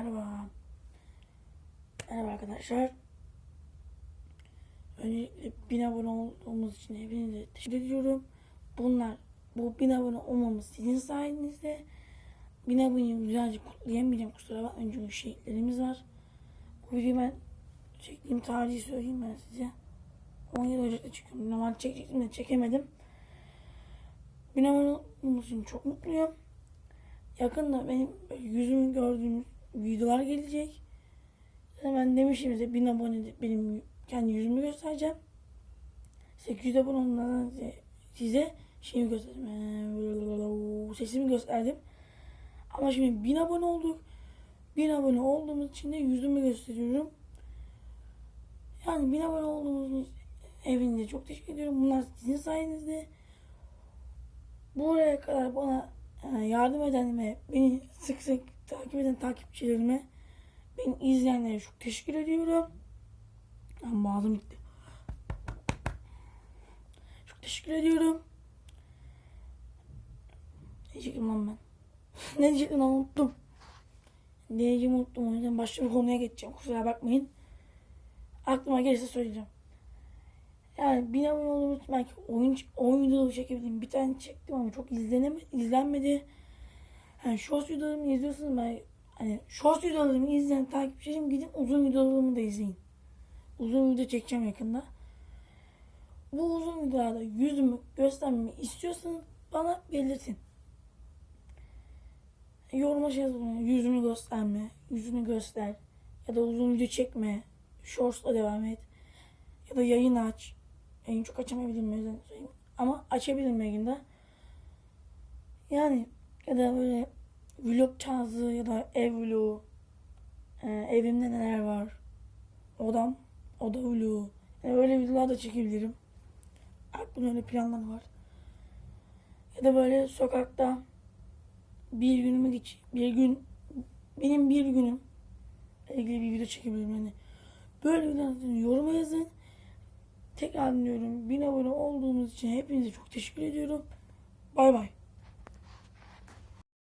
Merhaba. Merhaba arkadaşlar. Öncelikle 1000 abone olduğumuz için hepinize teşekkür ediyorum. Bunlar bu 1000 abone olmamız sizin sayenizde. 1000 aboneyi güzelce kutlayamayacağım kusura bakmayın çünkü şehitlerimiz var. Bu videoyu ben çektiğim tarihi söyleyeyim ben size. 17 Ocak'ta çekiyorum. Normal çekecektim de çekemedim. 1000 abone olduğumuz için çok mutluyum. Yakında benim yüzümü gördüğünüz videolar gelecek. Yani ben demişim size 1000 abonede benim kendi yüzümü göstereceğim. 800 abone olmadan size, şeyimi gösterdim. Ee, Sesimi gösterdim. Ama şimdi 1000 abone olduk. 1000 abone olduğumuz için de yüzümü gösteriyorum. Yani 1000 abone olduğumuz evinde çok teşekkür ediyorum. Bunlar sizin sayenizde. Buraya kadar bana e, yardım eden ve beni sık sık takip eden takipçilerime, beni izleyenlere çok teşekkür ediyorum. Ben boğazım gitti. Çok teşekkür ediyorum. Ne diyecektim lan ben? ne diyecektim lan unuttum. Ne diyeceğimi unuttum o yüzden başka bir konuya geçeceğim. Kusura bakmayın. Aklıma gelirse söyleyeceğim. Yani bin abone olduğum için belki oyun, oyun videoları çekebilirim. Bir tane çektim ama çok izlenemedi, izlenmedi. Yani short videolarımı izliyorsanız ben hani short videolarımı izleyen takipçilerim gidin uzun videolarımı da izleyin. Uzun video çekeceğim yakında. Bu uzun videolarda yüzümü göstermemi istiyorsanız bana belirtin. Yoruma şey yazın. Yüzünü gösterme, yüzünü göster. Ya da uzun video çekme. Shorts'la devam et. Ya da yayın aç. Yayın çok açamayabilirim. Ama açabilirim yayında. Yani ya da böyle vlog tarzı ya da ev vlogu. Ee, evimde neler var. Odam. Oda vlogu. Yani öyle videolar da çekebilirim. Aklımda öyle planlar var. Ya da böyle sokakta bir günümü geç bir gün benim bir günüm ilgili bir video çekebilirim yani. Böyle videolar yoruma yazın. Tekrar diyorum 1000 abone olduğumuz için hepinize çok teşekkür ediyorum. Bay bay.